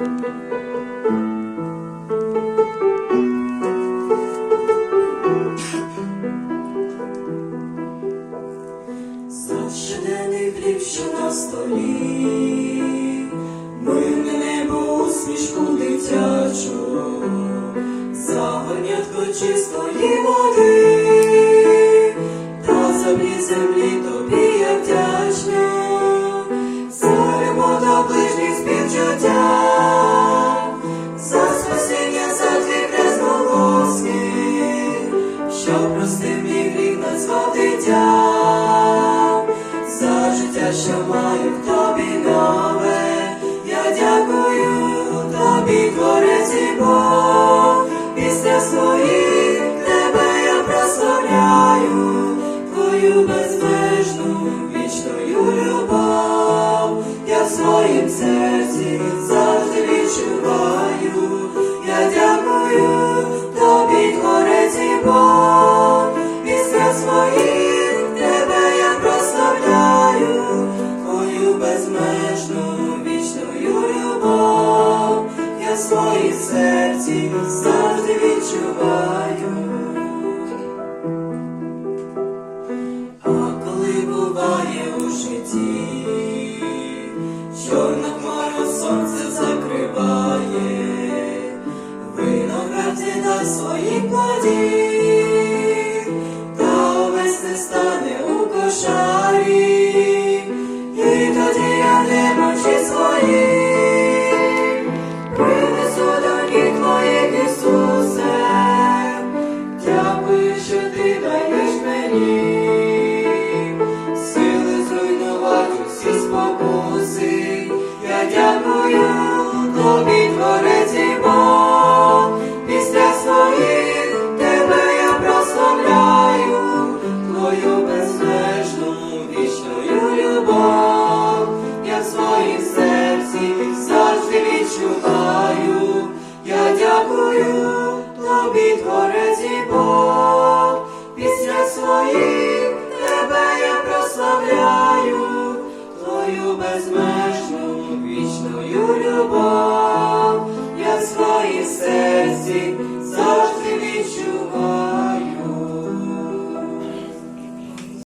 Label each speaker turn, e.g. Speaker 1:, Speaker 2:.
Speaker 1: Завжди хліб, що на столі, мирне небо усмішку дитячу, загонятко чистої води, що простив мій гріх назвати дитя за життя, що маю в тобі нове, я дякую тобі, творець і Бог, після своїх тебе я прославляю, твою безмежну вічною любов, я в своїм серці я серці завжди відчуваю. А коли буває у житті, чорна хмара сонце закриває, виноград на свої плодів, тобі творець і після своїх тебе я прославляю, твою безмежну вічною любов, я в своїм серці завжди відчуваю, я дякую тобі, творець і після своїх тебе я прославляю, твою безмежну вічною любов.